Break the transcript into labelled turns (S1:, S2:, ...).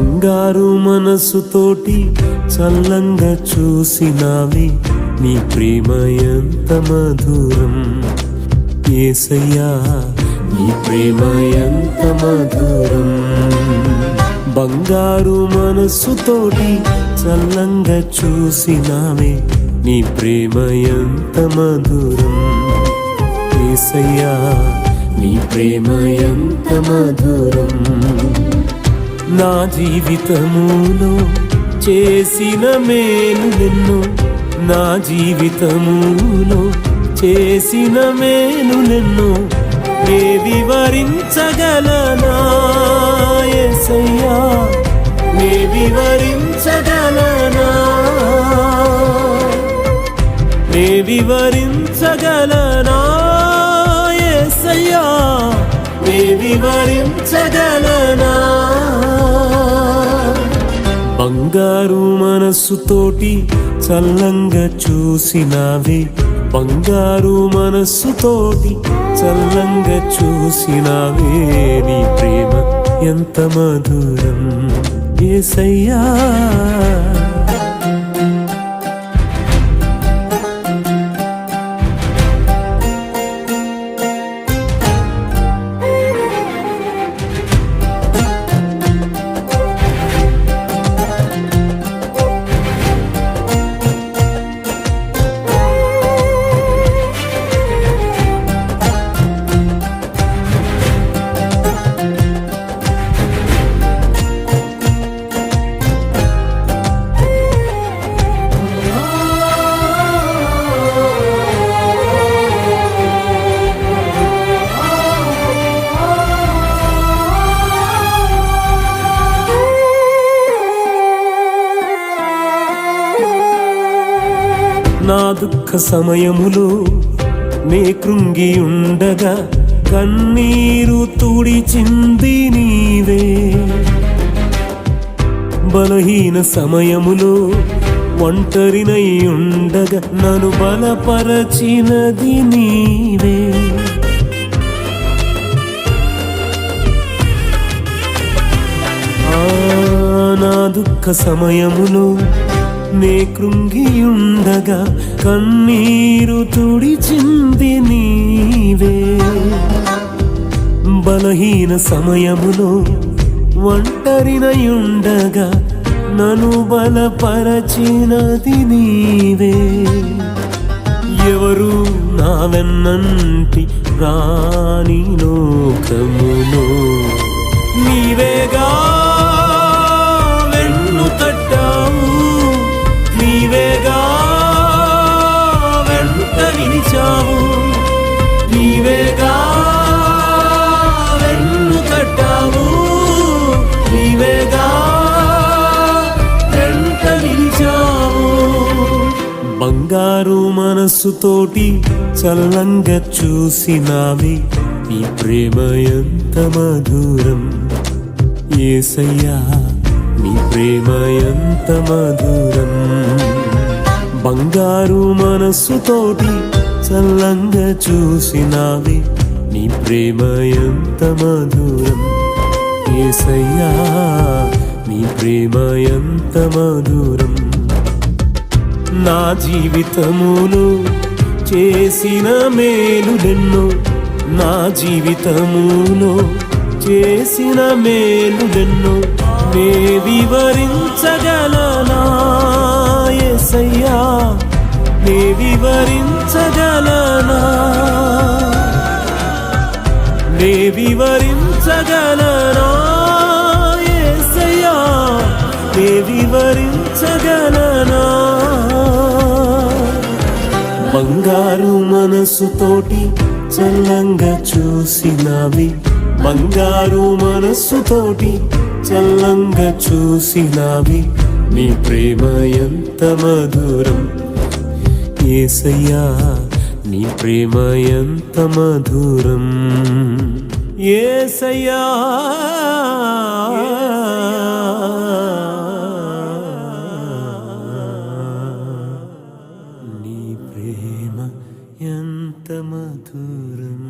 S1: బంగారు మనసుతోటి చల్లంగా చూసినావి నీ ప్రేమ ఎంత మధురం. ఏసయ్యా నీ ప్రేమ ఎంత మధురం. బంగారు మనసుతోటి చల్లంగా చూసినావే నీ ప్రేమ ఎంత మధురం. ఏసయ్యా నీ ప్రేమ ఎంత మధురం. నా జీవితములో చేసిన మేలు నిన్ను నా జీవితములో చేసిన మేలు నిన్ను ఏ వివరించగలనా యేసయ్యా నే వివరించగలనా నే వివరించగలనా యేసయ్యా నే వివరించగలనా బంగారు మనస్సుతోటి చల్లంగా చూసినావే. బంగారు మనస్సుతోటి చల్లంగా చూసినావే నీ ప్రేమ. ఎంత మధురం. ఏసయ్యా. నా దుఃఖ సమయములో నే కృంగి ఉండగా కన్నీరు తుడిచింది నీవే. బలహీన సమయములో ఒంటరినై ఉండగా నన్ను బలపరచినది నీవే. నా దుఃఖ సమయములో నే కృంగియుండగా కన్నీరు తుడిచింది నీవే. బలహీన సమయములో ఒంటరినయుండగా నను బలపరచినది నీవే. ఎవరు నా వెన్నంటి రాని లోకములో బంగారు మనస్సుతోటి చల్లంగా చూసినావి నీ ప్రేమ ఎంత మధురం. ఏసయ్యా నీ ప్రేమ ఎంత మధురం. బంగారు మనస్సుతోటి చల్లంగా చూసినావి నీ ప్రేమ ఎంత మధురం. ఏసయ్యా నీ ప్రేమ ఎంత మధురం. నా జీవితమును చేసిన మేలులెన్నో నా జీవితములో చేసిన మేలులెన్నో నే వివరించగలనా? యేసయ్యా నే వివరించగలనా? నే వివరించగలనా? యేసయ్యా నే వివరించగలనా? బంగారు మనసుతోటి చల్లంగా చూసినవి. బంగారు మనస్సుతోటి చల్లంగా చూసినవి. నీ ప్రేమ ఎంత మధురం. ఏసయ్యా నీ ప్రేమ ఎంత మధురం. ఏసయ్యా. ശബ്ദമധുരം